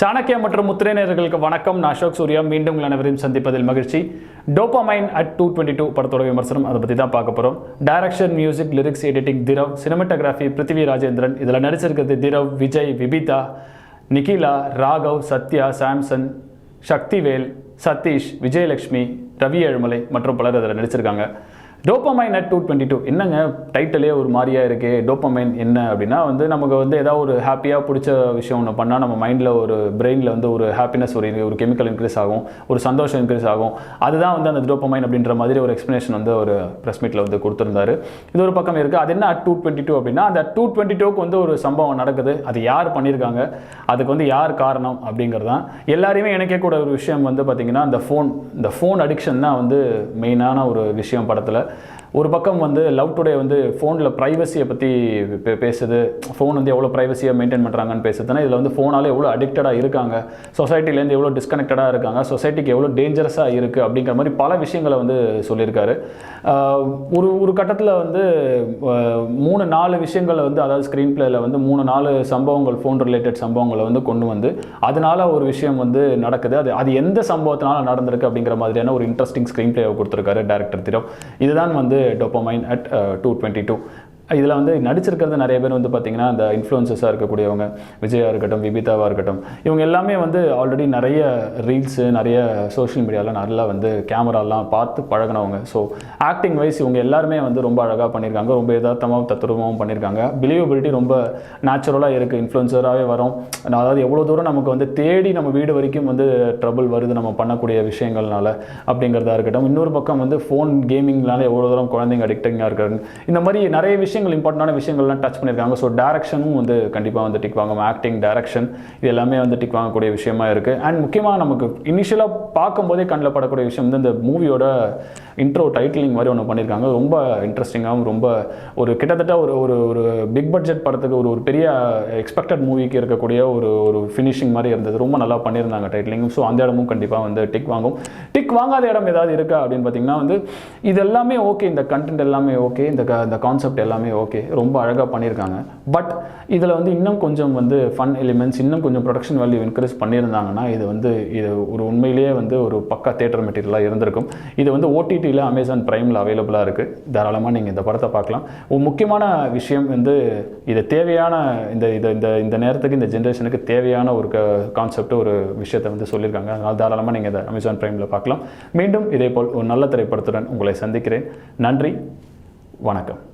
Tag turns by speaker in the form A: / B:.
A: சாணக்கியா மற்றும் முத்திரையினர்களுக்கு வணக்கம். நான் அசோக் சூர்யா. மீண்டும் உங்கள் அனைவரையும் சந்திப்பதில் மகிழ்ச்சி. Dopamine at two twenty two படத்தோட விமர்சனம். அதை பற்றி தான் பார்க்க போகிறோம் direction music lyrics editing Thirav cinematography Prithvi Rajendran. இதில் நடிச்சிருக்கிறது திரவ் விஜய் விபிதா நிகிலா ராகவ் சத்யா சாம்சன் சக்திவேல் சதீஷ் விஜயலட்சுமி ரவி ஏழுமலை மற்றும் பலர் அதில் நடிச்சிருக்காங்க. Dopamine at two twenty two என்னங்க டைட்டிலே ஒரு மாதிரியா இருக்குது டோப்பமைன் என்ன அப்படின்னா வந்து நமக்கு வந்து ஏதாவது ஒரு ஹாப்பியாக பிடிச்ச விஷயம் ஒன்று பண்ணால் நம்ம மைண்டில் ஒரு பிரெயினில் வந்து ஒரு ஹாப்பினஸ் ஒரு ஒரு கெமிக்கல் இன்க்ரீஸ் ஆகும். ஒரு சந்தோஷம் இன்க்ரீஸ் ஆகும். அதுதான் வந்து அந்த டோப்பமைன் அப்படின்ற மாதிரி ஒரு எக்ஸ்ப்ளனேஷன் வந்து ஒரு ப்ரெஸ் மீட்டில் வந்து கொடுத்துருந்தாரு. இது ஒரு பக்கம் இருக்குது அது என்ன அட் டூ டுவெண்ட்டி டூ அப்படின்னா அந்த டூ டுவெண்ட்டி டூக்கு வந்து ஒரு சம்பவம் நடக்குது. அது யார் பண்ணியிருக்காங்க? அதுக்கு வந்து யார் காரணம் அப்படிங்கிறது தான் எல்லாரையுமே இணைக்கக்கூட ஒரு விஷயம் வந்து பார்த்திங்கன்னா அந்த ஃபோன் இந்த ஃபோன் அடிக்ஷன் தான் வந்து மெயினான ஒரு விஷயம் படத்தில். ஒரு பக்கம் வந்து லவ் டுடே வந்து ஃபோனில் ப்ரைவசியை பற்றி பேசுது. ஃபோன் வந்து எவ்வளோ ப்ரைவசியாக மெயின்டைன் பண்ணுறாங்கன்னு பேசுதுன்னா இதில் வந்து ஃபோனால் எவ்வளோ அடிக்டடாக இருக்காங்க. சொசைட்டிலேருந்து எவ்வளோ டிஸ்கனெக்டடாக இருக்காங்க. சொசைட்டிக்கு எவ்வளோ டேஞ்சரஸாக இருக்குது அப்படிங்கிற மாதிரி பல விஷயங்களை வந்து சொல்லியிருக்காரு. ஒரு ஒரு கட்டத்தில் வந்து மூணு நாலு விஷயங்களை வந்து அதாவது ஸ்க்ரீன் பிளேயில் வந்து மூணு நாலு சம்பவங்கள் ஃபோன் ரிலேட்டட் சம்பவங்களை வந்து கொண்டு வந்து அதனால ஒரு விஷயம் வந்து நடக்குது. அது அது எந்த சம்பவத்தினால நடந்திருக்கு அப்படிங்கிற மாதிரியான ஒரு இன்ட்ரெஸ்டிங் ஸ்க்ரீன் பிளேவை கொடுத்துருக்காரு டேரக்டர் திரவ் இதுதான் வந்து dopamine at two twenty two இதில் வந்து நடிச்சிருக்கிறது நிறைய பேர் வந்து பார்த்திங்கன்னா இந்த இன்ஃப்ளூயன்சஸாக இருக்கக்கூடியவங்க விஜயா இருக்கட்டும் விபிதாவாக இருக்கட்டும் இவங்க எல்லாமே வந்து ஆல்ரெடி நிறைய ரீல்ஸு நிறைய சோஷியல் மீடியாவில் நல்லா வந்து கேமராலாம் பார்த்து பழகினவங்க. ஸோ ஆக்டிங் வைஸ் இவங்க எல்லாருமே வந்து ரொம்ப அழகாக பண்ணியிருக்காங்க ரொம்ப யதார்த்தமாகவும் தத்துரூபமாகவும் பண்ணியிருக்காங்க. பிலீவபிலிட்டி ரொம்ப நேச்சுரலாக இருக்குது இன்ஃப்ளூயன்சராகவே வரும். அதாவது எவ்வளோ தூரம் நமக்கு வந்து தேடி நம்ம வீடு வரைக்கும் வந்து ட்ரபுள் வருது நம்ம பண்ணக்கூடிய விஷயங்கள்னால அப்படிங்கிறதா இருக்கட்டும். இன்னொரு பக்கம் வந்து ஃபோன் கேமிங்னால எவ்வளோ தூரம் குழந்தைங்க அடிக்டிங்காக இருக்காங்க. இந்த மாதிரி நிறைய விஷயம் விஷயங்கள் இம்பார்ட்டண்டான விஷயங்கள்லாம் டச் பண்ணியிருக்காங்க. ஸோ டேரக்ஷனும் வந்து கண்டிப்பாக வந்து டிக் வாங்கும். ஆக்டிங் டேரக்ஷன் இது எல்லாமே வந்து டிக் வாங்கக்கூடிய விஷயமா இருக்குது அண்ட் முக்கியமாக நமக்கு இனிஷியலாக பார்க்கும்போதே கண்ணில் படக்கூடிய விஷயம் வந்து இந்த மூவியோட இன்ட்ரோ டைட்டிலிங் மாதிரி ஒன்று பண்ணியிருக்காங்க. ரொம்ப இன்ட்ரெஸ்டிங்காகவும் ரொம்ப ஒரு கிட்டத்தட்ட ஒரு ஒரு ஒரு பிக் பட்ஜெட் படத்துக்கு ஒரு ஒரு பெரிய எக்ஸ்பெக்டட் மூவிக்கு இருக்கக்கூடிய ஒரு ஒரு ஃபினிஷிங் மாதிரி இருந்தது. ரொம்ப நல்லா பண்ணியிருந்தாங்க டைட்டிலிங்கும் ஸோ அந்த இடமும் கண்டிப்பாக வந்து டிக் வாங்கும். டிக் வாங்காத இடம் ஏதாவது இருக்கா அப்படின்னு பார்த்தீங்கன்னா வந்து இது எல்லாமே ஓகே இந்த கண்டென்ட் எல்லாமே ஓகே இந்த இந்த கான்செப்ட் எல்லாமே ஓகே ரொம்ப அழகாக பண்ணியிருக்காங்க. பட் இதில் வந்து இன்னும் கொஞ்சம் வந்து ஃபன் எலிமெண்ட்ஸ் இன்னும் கொஞ்சம் ப்ரொடக்ஷன் வேல்யூ இன்க்ரீஸ் பண்ணியிருந்தாங்கன்னா இது வந்து இது ஒரு உண்மையிலேயே வந்து ஒரு பக்கா தேட்டர் மெட்டீரியலாக இருந்திருக்கும். இது வந்து ஓடிடியில் அமேசான் ப்ரைமில் அவைலபிளாக இருக்குது தாராளமாக நீங்கள் இந்த படத்தை பார்க்கலாம். ஒரு முக்கியமான விஷயம் வந்து இது தேவையான இந்த இதை இந்த இந்த நேரத்துக்கு இந்த ஜென்ரேஷனுக்கு தேவையான ஒரு கான்செப்ட் ஒரு விஷயத்தை வந்து சொல்லியிருக்காங்க. அதனால் தாராளமாக நீங்கள் இதை அமேசான் ப்ரைமில் பார்க்கலாம். மீண்டும் இதே போல் ஒரு நல்ல திரைப்படத்துடன் உங்களை சந்திக்கிறேன். நன்றி. வணக்கம்.